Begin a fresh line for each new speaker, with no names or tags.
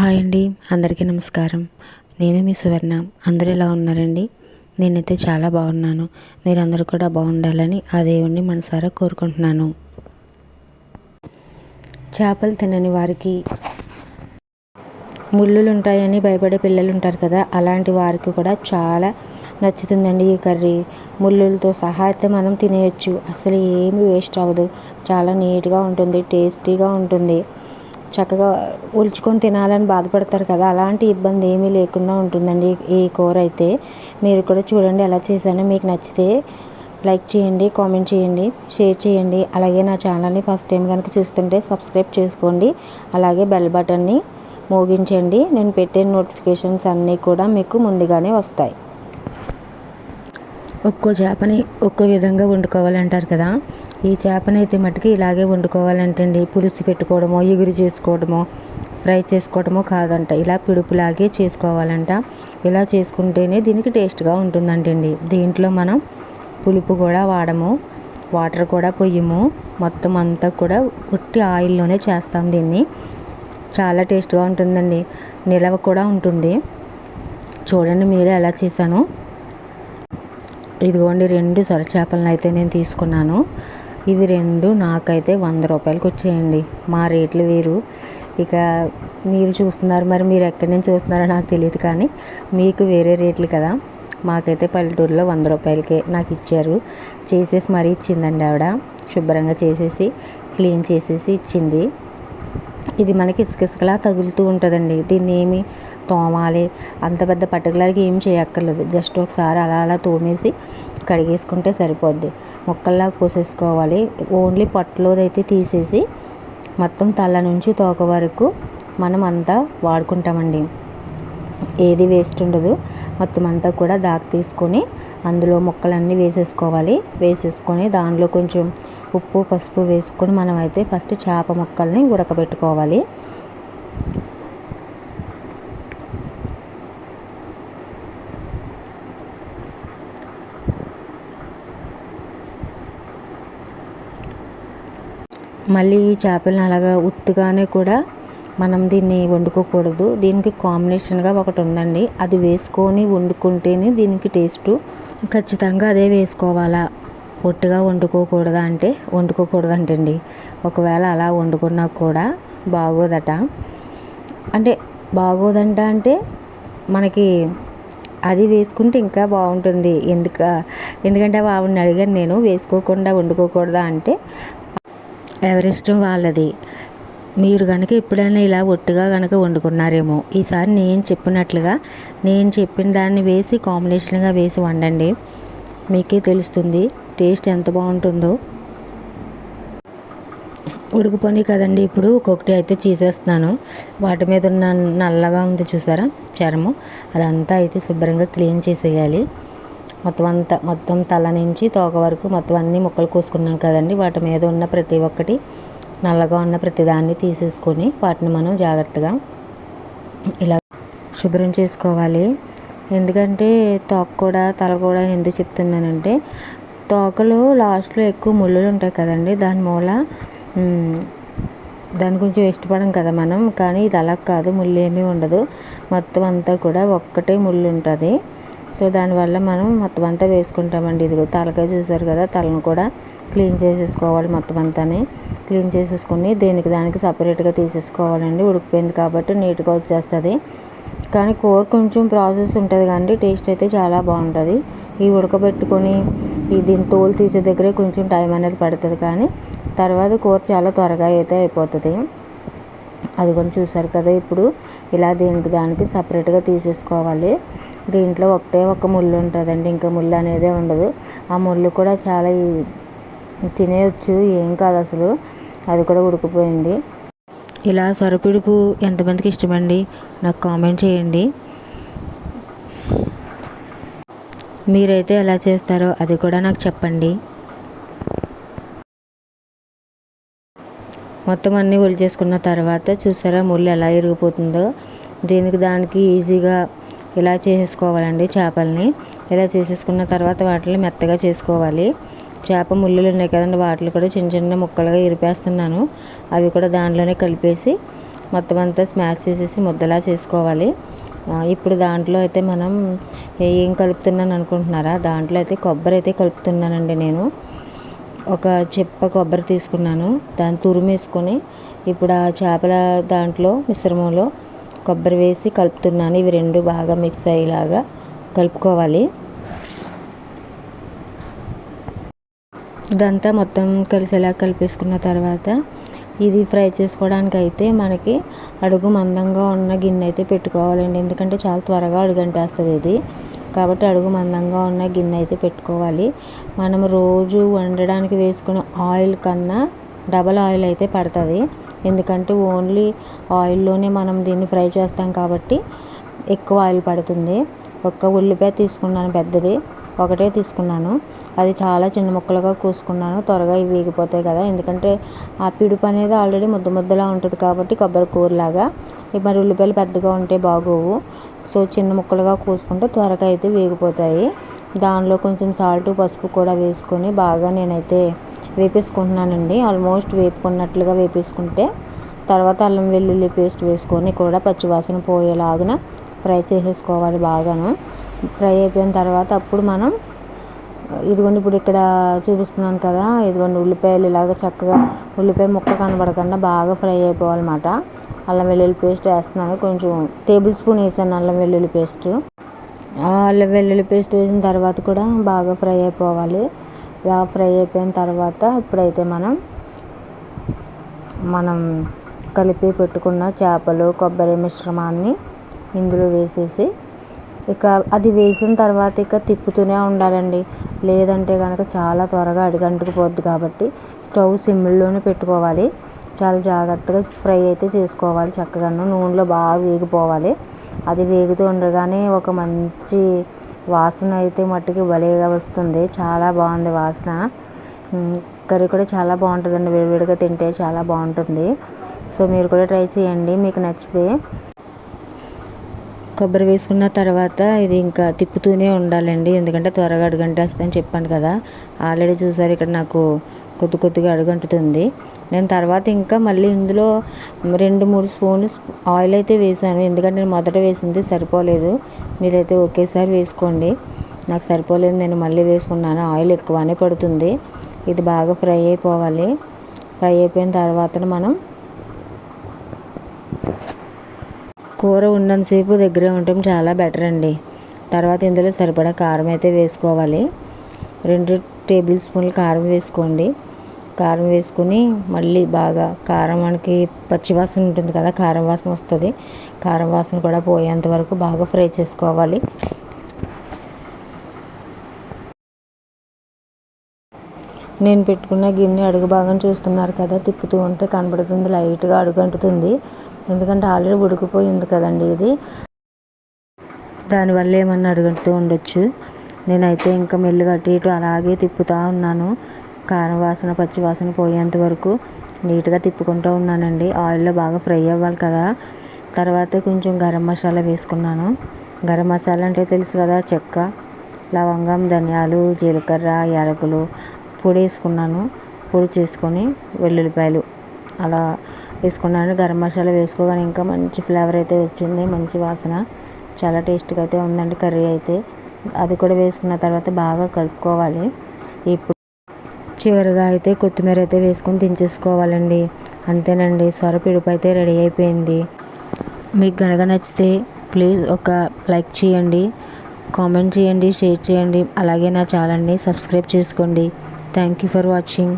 Hi అండి అందరికీ నమస్కారం. నేను మీ సువర్ణ. అందరూ ఎలా ఉన్నారండి? నేనైతే చాలా బాగున్నాను. మీరందరూ కూడా బాగుండాలని ఆ దేవుణ్ణి మనసారా కోరుకుంటున్నాను. చేపలు తినని వారికి ముళ్ళులు ఉంటాయని భయపడే పిల్లలు ఉంటారు కదా అలాంటి వారికి కూడా చాలా నచ్చుతుందండి ఈ కర్రీ. ముళ్ళులతో సహా అయితే మనం తినేయచ్చు. అసలు ఏమి వేస్ట్ అవ్వదు. చాలా నీట్గా ఉంటుంది టేస్టీగా ఉంటుంది. చక్కగా ఉల్చుకొని తినాలని బాధపడతారు కదా అలాంటి ఇబ్బంది ఏమీ లేకుండా ఉంటుందండి ఈ కూర అయితే. మీరు కూడా చూడండి ఎలా చేశానో మీకు నచ్చితే లైక్ చేయండి కామెంట్ చేయండి షేర్ చేయండి. అలాగే నా ఛానల్ని ఫస్ట్ టైం కనుక చూస్తుంటే సబ్స్క్రైబ్ చేసుకోండి. అలాగే బెల్ బటన్ని మోగించండి. నేను పెట్టే నోటిఫికేషన్స్ అన్నీ కూడా మీకు ముందుగానే వస్తాయి. ఒక్కో చేపని ఒక్కో విధంగా వండుకోవాలంటారు కదా. ఈ చేపనైతే మటుకు ఇలాగే వండుకోవాలంటండి. పులుసు పెట్టుకోవడమో ఎగురు చేసుకోవడమో ఫ్రై చేసుకోవడమో కాదంట. ఇలా పిడుపులాగే చేసుకోవాలంట. ఇలా చేసుకుంటేనే దీనికి టేస్ట్గా ఉంటుందంటండి. దీంట్లో మనం పులుపు కూడా వాడము వాటర్ కూడా పొయ్యము. మొత్తం అంతా కూడా ఉట్టి ఆయిల్లోనే చేస్తాం దీన్ని. చాలా టేస్ట్గా ఉంటుందండి. నిలవ కూడా ఉంటుంది. చూడండి మీరే ఎలా చేశాను. ఇదిగోండి రెండు సొర చేపలను అయితే నేను తీసుకున్నాను. ఇవి రెండు నాకైతే వంద రూపాయలకి వచ్చాయండి. మా రేట్లు వేరు. ఇక మీరు చూస్తున్నారు మరి మీరు ఎక్కడి నుంచి చూస్తున్నారో నాకు తెలియదు కానీ మీకు వేరే రేట్లు కదా. మాకైతే పల్లెటూరులో వంద రూపాయలకే నాకు ఇచ్చారు. చేసేసి మరీ ఇచ్చిందండి ఆవిడ. శుభ్రంగా చేసేసి క్లీన్ చేసేసి ఇచ్చింది. ఇది మనకి ఇసుకిసుకలా తగులుతూ ఉంటుందండి. దీన్ని ఏమి తోమాలి అంత పెద్ద పర్టికులర్గా ఏం చేయక్కర్లేదు. జస్ట్ ఒకసారి అలా అలా తోమేసి కడిగేసుకుంటే సరిపోద్ది. ముక్కల్లా కోసేసుకోవాలి. ఓన్లీ పొట్టలోదైతే తీసేసి మొత్తం తల నుంచి తోక వరకు మనం అంతా వాడుకుంటామండి. ఏది వేస్ట్ ఉండదు. మొత్తం అంతా కూడా దాకా తీసుకొని అందులో ముక్కలన్నీ వేసేసుకోవాలి. వేసేసుకొని దానిలో కొంచెం ఉప్పు పసుపు వేసుకొని మనం అయితే ఫస్ట్ చేప ముక్కల్ని ఉడకబెట్టుకోవాలి. మళ్ళీ ఈ చేపలను అలాగా ఉత్తుగానే కూడా మనం దీన్ని వండుకోకూడదు. దీనికి కాంబినేషన్గా ఒకటి ఉందండి. అది వేసుకొని వండుకుంటేనే దీనికి టేస్టు ఖచ్చితంగా అదే వేసుకోవాలా. ఒట్టుగా వండుకోకూడదా అంటే వండుకోకూడదంటండి. ఒకవేళ అలా వండుకున్నా కూడా బాగోదట. అంటే బాగోదంట అంటే మనకి అది వేసుకుంటే ఇంకా బాగుంటుంది. ఎందుక ఎందుకంటే ఆవిడని అడిగాను నేను వేసుకోకుండా వండుకోకూడదా అంటే ఎవరిష్టం వాళ్ళది. మీరు కనుక ఎప్పుడైనా ఇలా ఒట్టుగా కనుక వండుకున్నారేమో ఈసారి నేను చెప్పినట్లుగా నేను చెప్పిన దాన్ని వేసి కాంబినేషన్గా వేసి వండండి. మీకే తెలుస్తుంది. టేస్ట్ ఎంత బాగుంటుందో. ఉడికిపోయి కదండి. ఇప్పుడు ఒక్కొక్కటి అయితే చేసేస్తున్నాను. వాటి మీద ఉన్న నల్లగా ఉంది చూసారా? చర్మం. అదంతా అయితే శుభ్రంగా క్లీన్ చేసేయాలి. మొత్తం అంతా మొత్తం తల నుంచి తోక వరకు మొత్తం అన్ని ముక్కలు కోసుకున్నాం కదండి. వాటి మీద ఉన్న ప్రతి ఒక్కటి నల్లగా ఉన్న ప్రతిదాన్ని తీసేసుకొని వాటిని మనం జాగ్రత్తగా ఇలా శుభ్రం చేసుకోవాలి. ఎందుకంటే తోక కూడా తల కూడా ఎందుకు చెప్తున్నానంటే తోకలో లాస్ట్లో ఎక్కువ ముళ్ళులు ఉంటాయి కదండి. దాని మూల దాని కొంచెం ఇష్టపడం కదా మనం. కానీ ఇది అలా కాదు ముళ్ళు ఏమీ ఉండదు. మొత్తం అంతా కూడా ఒక్కటే ముళ్ళు ఉంటుంది. సో దానివల్ల మనం మొత్తం అంతా వేసుకుంటామండి. ఇదిగో తలకాయ చూసారు కదా తలను కూడా క్లీన్ చేసేసుకోవాలి మొత్తం అంతాని. క్లీన్ చేసేసుకుని దేనికి దానికి సపరేట్గా తీసేసుకోవాలండి. ఉడికిపోయింది కాబట్టి నీట్గా వచ్చేస్తుంది. కానీ కూర కొంచెం ప్రాసెస్ ఉంటుంది కానీ టేస్ట్ అయితే చాలా బాగుంటుంది. ఈ ఉడకబెట్టుకొని ఈ దీని తోలు తీసే దగ్గరే కొంచెం టైం అనేది పడుతుంది కానీ తర్వాత కూర చాలా త్వరగా అయితే అయిపోతుంది. అది కూడా చూసారు కదా ఇప్పుడు ఇలా దేనికి దానికి సపరేట్గా తీసేసుకోవాలి. దీంట్లో ఒకటే ఒక ముళ్ళు ఉంటుందండి ఇంకా ముళ్ళు అనేదే ఉండదు. ఆ ముళ్ళు కూడా చాలా తినేయచ్చు ఏం కాదు అసలు. అది కూడా ఉడికిపోయింది. ఇలా సరుపిడుపు ఎంతమందికి ఇష్టమండి? నాకు కామెంట్ చేయండి. మీరైతే ఎలా చేస్తారో అది కూడా నాకు చెప్పండి. మొత్తం అన్నీ ఒలిచేసుకున్న తర్వాత చూసారా ముళ్ళు ఎలా ఇరిగిపోతుందో? దీనికి దానికి ఈజీగా ఇలా చేసేసుకోవాలండి చేపల్ని. ఇలా చేసేసుకున్న తర్వాత వాటిని మెత్తగా చేసుకోవాలి. చేప ముళ్ళులు ఉన్నాయి కదండి వాటిని కూడా చిన్న చిన్న ముక్కలుగా ఇరిపేస్తున్నాను. అవి కూడా దాంట్లోనే కలిపేసి మొత్తం అంతా స్మాష్ చేసేసి ముద్దలా చేసుకోవాలి. ఇప్పుడు దాంట్లో అయితే మనం ఏం కలుపుతున్నాను అనుకుంటున్నారా? దాంట్లో అయితే కొబ్బరి అయితే కలుపుతున్నానండి నేను. ఒక చెప్ప కొబ్బరి తీసుకున్నాను. దాన్ని తురిమేసుకొని ఇప్పుడు ఆ చేపల దాంట్లో మిశ్రమంలో కొబ్బరి వేసి కలుపుతున్నాను. ఇవి రెండు బాగా మిక్స్ అయ్యేలాగా కలుపుకోవాలి. ఇదంతా మొత్తం కలిసేలా కలిపేసుకున్న తర్వాత ఇది ఫ్రై చేసుకోవడానికి అయితే మనకి అడుగు మందంగా ఉన్న గిన్నె అయితే పెట్టుకోవాలండి. ఎందుకంటే చాలా త్వరగా అడుగంటేస్తుంది ఇది. కాబట్టి అడుగు మందంగా ఉన్న గిన్నె అయితే పెట్టుకోవాలి. మనం రోజు వండడానికి వేసుకునే ఆయిల్ కన్నా డబల్ ఆయిల్ అయితే పడుతుంది. ఎందుకంటే ఓన్లీ ఆయిల్లోనే మనం దీన్ని ఫ్రై చేస్తాం కాబట్టి ఎక్కువ ఆయిల్ పడుతుంది. ఒక్క ఉల్లిపాయ తీసుకున్నాను పెద్దది. ఒకటే తీసుకున్నాను. అది చాలా చిన్న ముక్కలుగా కోసుకున్నాను. త్వరగా ఇవి వేగిపోతాయి కదా. ఎందుకంటే ఆ పిడుపు అనేది ఆల్రెడీ ముద్ద ముద్దలా ఉంటుంది కాబట్టి కొబ్బరి కూరలాగా. ఇవి మరి ఉల్లిపాయలు పెద్దగా ఉంటే బాగోవు. సో చిన్న ముక్కలుగా కోసుకుంటే త్వరగా అయితే వేగిపోతాయి. దానిలో కొంచెం సాల్ట్ పసుపు కూడా వేసుకొని బాగా నేనైతే వేపేసుకుంటున్నానండి. ఆల్మోస్ట్ వేపుకున్నట్లుగా వేపేసుకుంటే తర్వాత అల్లం వెల్లుల్లి పేస్ట్ వేసుకొని కూడా పచ్చివాసన పోయేలాగున ఫ్రై చేసేసుకోవాలి బాగాను. ఫ్రై అయిపోయిన తర్వాత అప్పుడు మనం ఇదిగోండి ఇప్పుడు ఇక్కడ చూపిస్తున్నాను కదా ఇదిగోండి ఉల్లిపాయలు ఇలాగ చక్కగా ఉల్లిపాయ ముక్క కనబడకుండా బాగా ఫ్రై అయిపోవాలన్నమాట. అల్లం వెల్లుల్లి పేస్ట్ వేస్తున్నాను. కొంచెం టేబుల్ స్పూన్ వేసాను అల్లం వెల్లుల్లి పేస్ట్. అల్లం వెల్లుల్లి పేస్ట్ వేసిన తర్వాత కూడా బాగా ఫ్రై అయిపోవాలి. బాగా ఫ్రై అయిపోయిన తర్వాత ఇప్పుడైతే మనం మనం కలిపి పెట్టుకున్న చేపలు కొబ్బరి మిశ్రమాన్ని ఇందులో వేసేసి ఇక అది వేసిన తర్వాత ఇక తిప్పుతూనే ఉండాలండి. లేదంటే కనుక చాలా త్వరగా అడుగంటుకుపోద్ది కాబట్టి స్టవ్ సిమ్లోనే పెట్టుకోవాలి. చాలా జాగ్రత్తగా ఫ్రై అయితే చేసుకోవాలి. చక్కగా నూనెలో బాగా వేగిపోవాలి. అది వేగుతూ ఉండగానే ఒక మంచి వాసన అయితే మట్టుకి భలేగా వస్తుంది. చాలా బాగుంది వాసన. కర్రీ కూడా చాలా బాగుంటుందండి. వేడివేడిగా తింటే చాలా బాగుంటుంది. సో మీరు కూడా ట్రై చేయండి. మీకు నచ్చితే కొబ్బరి వేసుకున్న తర్వాత ఇది ఇంకా తిప్పుతూనే ఉండాలండి. ఎందుకంటే త్వరగా అడుగంటేస్తుందని చెప్పాను కదా. ఆల్రెడీ చూసారు ఇక్కడ నాకు కొద్ది కొద్దిగా అడుగంటుతుంది. నేను తర్వాత ఇంకా మళ్ళీ ఇందులో రెండు మూడు స్పూన్లు ఆయిల్ అయితే వేసాను. ఎందుకంటే నేను మొదట వేసింది సరిపోలేదు. మీరైతే ఒకేసారి వేసుకోండి. నాకు సరిపోలేదు నేను మళ్ళీ వేసుకున్నాను. ఆయిల్ ఎక్కువనే పడుతుంది. ఇది బాగా ఫ్రై అయిపోవాలి. ఫ్రై అయిపోయిన తర్వాత మనం కూర ఉన్నంతసేపు దగ్గరే ఉండటం చాలా బెటర్ అండి. తర్వాత ఇందులో సరిపడా కారం అయితే వేసుకోవాలి. రెండు టేబుల్ స్పూన్లు కారం వేసుకోండి. కారం వేసుకుని మళ్ళీ బాగా కారం మనకి పచ్చివాసన ఉంటుంది కదా కారం వాసన వస్తుంది. కారం వాసన కూడా పోయేంత వరకు బాగా ఫ్రై చేసుకోవాలి. నేను పెట్టుకున్న గిన్నె అడుగు భాగం చూస్తున్నారు కదా తిప్పుతూ ఉంటే కనబడుతుంది లైట్గా అడుగు అంటుతుంది ఎందుకంటే ఆల్రెడీ ఉడికిపోయింది కదండి ఇది. దానివల్ల ఏమన్నా అడుగంటుతూ ఉండొచ్చు. నేనైతే ఇంకా మెల్లిగా అటు ఇటు అలాగే తిప్పుతూ ఉన్నాను. కారం వాసన పచ్చి వాసన పోయేంత వరకు నీట్గా తిప్పుకుంటూ ఉన్నానండి. ఆయిల్లో బాగా ఫ్రై అవ్వాలి కదా. తర్వాత కొంచెం గరం మసాలా వేసుకున్నాను. గరం మసాలా అంటే తెలుసు కదా చెక్క లవంగం ధనియాలు జీలకర్ర యాలకులు పొడి వేసుకున్నాను. పొడి చేసుకొని వెల్లుల్లిపాయలు అలా వేసుకున్నాను. గరం మసాలా వేసుకోగానే ఇంకా మంచి ఫ్లేవర్ అయితే వచ్చింది. మంచి వాసన. చాలా టేస్ట్గా అయితే ఉందండి కర్రీ అయితే. అది కూడా వేసుకున్న తర్వాత బాగా కలుపుకోవాలి. ఇప్పుడు చివరిగా అయితే కొత్తిమీర అయితే వేసుకొని దించేసుకోవాలండి. అంతేనండి. సొరపిడుపు అయితే రెడీ అయిపోయింది. మీకు కనుక నచ్చితే ప్లీజ్ ఒక లైక్ చేయండి. కామెంట్ చేయండి షేర్ చేయండి. అలాగే నా ఛానల్ని సబ్స్క్రైబ్ చేసుకోండి. Thank you for watching.